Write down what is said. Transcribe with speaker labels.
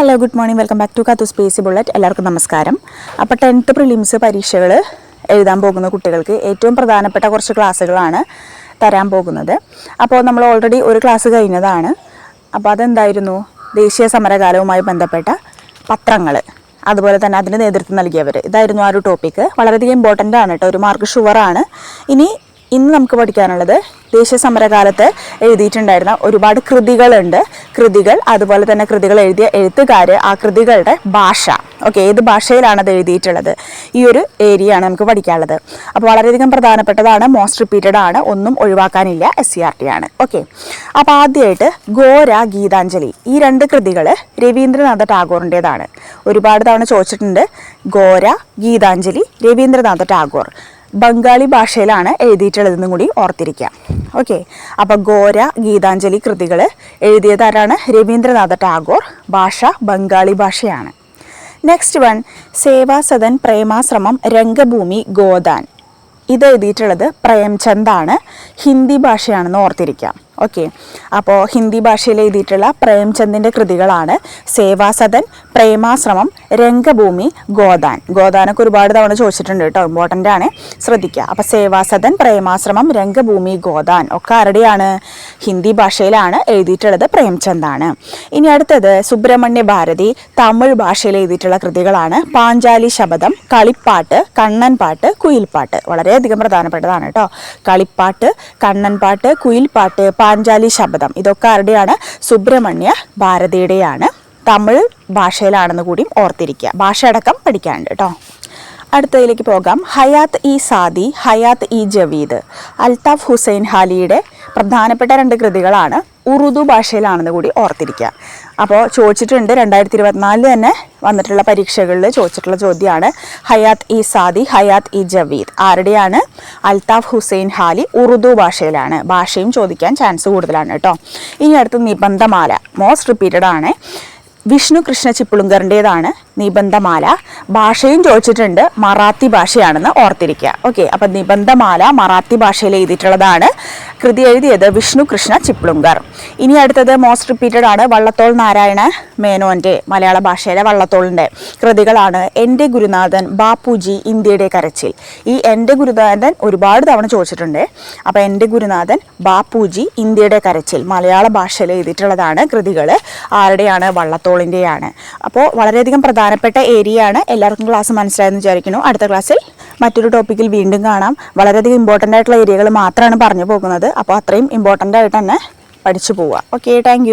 Speaker 1: Hello good morning welcome back to കാത്തു space bullet എല്ലാവർക്കും നമസ്കാരം. അപ്പോൾ ടെൻത്ത് പ്രിലിംസ് പരീക്ഷകൾ എഴുതാൻ പോകുന്ന കുട്ടികൾക്ക് ഏറ്റവും പ്രധാനപ്പെട്ട കുറച്ച് ക്ലാസ്സുകളാണ് തരാൻ പോകുന്നത്. അപ്പോൾ നമ്മൾ ഓൾറെഡി ഒരു ക്ലാസ് കഴിഞ്ഞതാണ്. അപ്പോൾ അതെന്തായിരുന്നു? ദേശീയ സമരകാലവുമായി ബന്ധപ്പെട്ട പത്രങ്ങൾ അതുപോലെ തന്നെ അതിന് നേതൃത്വം നൽകിയവർ ഇതായിരുന്നു ആ ഒരു ടോപ്പിക്ക് വളരെയധികം ഇമ്പോർട്ടന്റ് ആണ് കേട്ടോ ഒരു മാർക്ക് ഷുവറാണ് ഇനി ഇന്ന് നമുക്ക് പഠിക്കാനുള്ളത് ദേശീയ സമരകാലത്ത് എഴുതിയിട്ടുണ്ടായിരുന്ന ഒരുപാട് കൃതികളുണ്ട്. കൃതികൾ അതുപോലെ തന്നെ കൃതികൾ എഴുതിയ എഴുത്തുകാർ ആ കൃതികളുടെ ഭാഷ. ഓക്കെ ഏത് ഭാഷയിലാണ് അത് എഴുതിയിട്ടുള്ളത്? ഈ ഒരു ഏരിയ ആണ് നമുക്ക് പഠിക്കാനുള്ളത്. അപ്പോൾ വളരെയധികം പ്രധാനപ്പെട്ടതാണ് മോസ്റ്റ് റിപ്പീറ്റഡ് ആണ് ഒന്നും ഒഴിവാക്കാനില്ല എസ് സി ആർ ടി ആണ്. ഓക്കെ അപ്പോൾ ആദ്യമായിട്ട് ഗോര ഗീതാഞ്ജലി. ഈ രണ്ട് കൃതികൾ രവീന്ദ്രനാഥ ടാഗോറിന്റെതാണ് ഒരുപാട് തവണ ചോദിച്ചിട്ടുണ്ട് ഗോര ഗീതാഞ്ജലി രവീന്ദ്രനാഥ ടാഗോർ. ബംഗാളി ഭാഷയിലാണ് എഴുതിയിട്ടുള്ളതെന്നും കൂടി ഓർത്തിരിക്കാം ഓക്കെ അപ്പോൾ ഗോര ഗീതാഞ്ജലി കൃതികൾ എഴുതിയതാരാണ് രവീന്ദ്രനാഥ ടാഗോർ. ഭാഷ ബംഗാളി ഭാഷയാണ്. Next one Sevasadan പ്രേമാശ്രമം Rangbhoomi Godaan. ഇത് എഴുതിയിട്ടുള്ളത് പ്രേംചന്ദാണ് ഹിന്ദി ഭാഷയാണെന്ന് ഓർത്തിരിക്കാം ഓക്കെ അപ്പോൾ ഹിന്ദി ഭാഷയിൽ എഴുതിയിട്ടുള്ള പ്രേംചന്ദിന്റെ കൃതികളാണ് സേവാസദൻ പ്രേമാശ്രമം രംഗഭൂമി ഗോദാൻ. ഗോദാനൊക്കെ ഒരുപാട് തവണ ചോദിച്ചിട്ടുണ്ട് കേട്ടോ. ഇമ്പോർട്ടന്റ് ആണ്. ശ്രദ്ധിക്കുക. അപ്പോൾ സേവാസദൻ പ്രേമാശ്രമം രംഗഭൂമി ഗോദാൻ ഒക്കെ ആരുടെയാണ്? ഹിന്ദി ഭാഷയിലാണ് എഴുതിയിട്ടുള്ളത് പ്രേംചന്ദാണ്. ഇനി അടുത്തത് സുബ്രഹ്മണ്യ ഭാരതി തമിഴ് ഭാഷയിൽ എഴുതിയിട്ടുള്ള കൃതികളാണ് പാഞ്ചാലി ശബദം കളിപ്പാട്ട് കണ്ണൻ പാട്ട് കുയിൽപ്പാട്ട് വളരെയധികം പ്രധാനപ്പെട്ടതാണ് കേട്ടോ. കളിപ്പാട്ട് കണ്ണൻ പാട്ട് കുയിൽപ്പാട്ട് പാഞ്ചാലി ശബദം. ഇതൊക്കെ ആരുടെയാണ്? സുബ്രഹ്മണ്യ ഭാരതിയുടെയാണ്. തമിഴ് ഭാഷയിലാണെന്ന് കൂടിയും ഓർത്തിരിക്കുക. ഭാഷ അടക്കം പഠിക്കാനുണ്ട് കേട്ടോ. അടുത്തതിലേക്ക് പോകാം. ഹയാത്ത് ഇ സാദി ഹയാത്ത് ഇ ജവീദ് അൽതാഫ് ഹുസൈൻ ഹാലിയുടെ പ്രധാനപ്പെട്ട രണ്ട് കൃതികളാണ് ഉറുദു ഭാഷയിലാണെന്ന് കൂടി ഓർത്തിരിക്കുക. അപ്പോൾ ചോദിച്ചിട്ടുണ്ട് രണ്ടായിരത്തി ഇരുപത്തിനാലിൽ തന്നെ വന്നിട്ടുള്ള പരീക്ഷകളിൽ ചോദിച്ചിട്ടുള്ള ചോദ്യമാണ് ഹയാത്ത് ഇ സാദി ഹയാത്ത് ഇ ജവീദ്. ആരുടെയാണ്? അൽതാഫ് ഹുസൈൻ ഹാലി ഉറുദു ഭാഷയിലാണ്. ഭാഷയും ചോദിക്കാൻ ചാൻസ് കൂടുതലാണ് കേട്ടോ. ഇനി അടുത്ത് നിബന്ധമാല മോസ്റ്റ് റിപ്പീറ്റഡ് ആണ്. വിഷ്ണു കൃഷ്ണ ചിപ്പിളുങ്കറിന്റെതാണ് നിബന്ധമാല. ഭാഷയും ചോദിച്ചിട്ടുണ്ട് മറാത്തി ഭാഷയാണെന്ന് ഓർത്തിരിക്കുക. ഓക്കെ അപ്പം നിബന്ധമാല മറാത്തി ഭാഷയിൽ എഴുതിയിട്ടുള്ളതാണ്. കൃതി എഴുതിയത് വിഷ്ണു കൃഷ്ണ ചിപ്ലുങ്കർ ഇനി അടുത്തത് മോസ്റ്റ് റിപ്പീറ്റഡ് ആണ് വള്ളത്തോൾ നാരായണ മേനോന്റെ മലയാള ഭാഷയിലെ വള്ളത്തോളിന്റെ കൃതികളാണ്. എന്റെ ഗുരുനാഥൻ ബാപ്പുജി ഇന്ത്യയുടെ കരച്ചിൽ. ഈ എന്റെ ഗുരുനാഥൻ ഒരുപാട് തവണ ചോദിച്ചിട്ടുണ്ട്. അപ്പോൾ എന്റെ ഗുരുനാഥൻ ബാപ്പുജി ഇന്ത്യയുടെ കരച്ചിൽ മലയാള ഭാഷയിൽ എഴുതിയിട്ടുള്ളതാണ് കൃതികൾ ആരുടെയാണ് വള്ളത്തോളിന്റെയാണ് അപ്പോൾ വളരെയധികം പ്രധാനപ്പെട്ട ഏരിയ ആണ് എല്ലാവർക്കും ക്ലാസ് മനസ്സിലായെന്ന് വിചാരിക്കുന്നു. അടുത്ത ക്ലാസ്സിൽ മറ്റൊരു ടോപ്പിക്കിൽ വീണ്ടും കാണാം. വളരെയധികം ഇമ്പോർട്ടന്റ് ആയിട്ടുള്ള ഏരിയകൾ മാത്രമാണ് പറഞ്ഞു പോകുന്നത്. അപ്പോൾ അത്രയും ഇമ്പോർട്ടന്റ് ആയിട്ട് തന്നെ പഠിച്ചു പോവുക. Okay thank